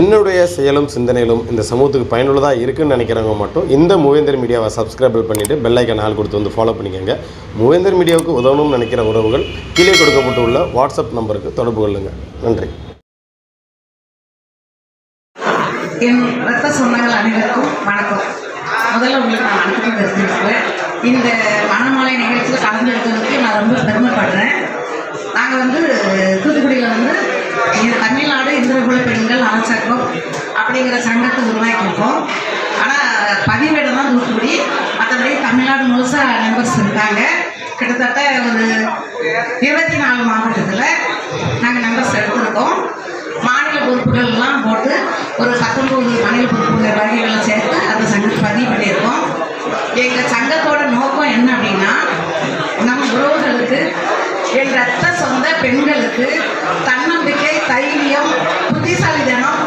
என்னுடைய செயலும் சிந்தனையிலும் இந்த சமூகத்துக்கு பயனுள்ளதாக இருக்குன்னு நினைக்கிறவங்க மட்டும் இந்த மூவேந்தர் மீடியாவை சப்ஸ்கிரைபிள் பண்ணிவிட்டு பெல்லைக்கன் ஆள் கொடுத்து வந்து ஃபாலோ பண்ணிக்கோங்க. மூவேந்தர் மீடியாவுக்கு உதவணும்னு நினைக்கிற உறவுகள் கீழே கொடுக்கப்பட்டுள்ள வாட்ஸ்அப் நம்பருக்கு தொடர்பு கொள்ளுங்கள் நன்றி. என் ரத்த சொந்தங்கள் அனைவருக்கும் வணக்கம். முதல்ல உங்களுக்கு நான் வணக்கத்தை தெரிஞ்சுக்கிறேன் இந்த மணமாலை நிகழ்ச்சியில் கலந்து எடுத்ததுக்கு நான் ரொம்ப பெருமைப்படுறேன். நாங்கள் வந்து அப்படிங்கிற சங்கத்தை உருவாக்கியிருக்கோம். ஆனால் பதிவேடு தான் தூத்துக்குடி. மற்றபடி தமிழ்நாடு முழுசாக மெம்பர்ஸ் இருக்காங்க. கிட்டத்தட்ட ஒரு இருபத்தி நாலு மாவட்டத்தில் நாங்கள் மெம்பர்ஸ் எடுத்திருக்கோம். மாநில பொறுப்புகள்லாம் போட்டு ஒரு பத்தொன்பது மாநில பொறுப்புகள் வகைகளை சேர்த்து அந்த சங்கத்தை பதிவு பண்ணியிருக்கோம். எங்கள் சங்கத்தோட நோக்கம் என்ன அப்படின்னா நம் உறவுகளுக்கு என் ரத்த சொந்த பெண்களுக்கு தன்னம்பிக்கை தைரியம் புத்திசாலித்தனம்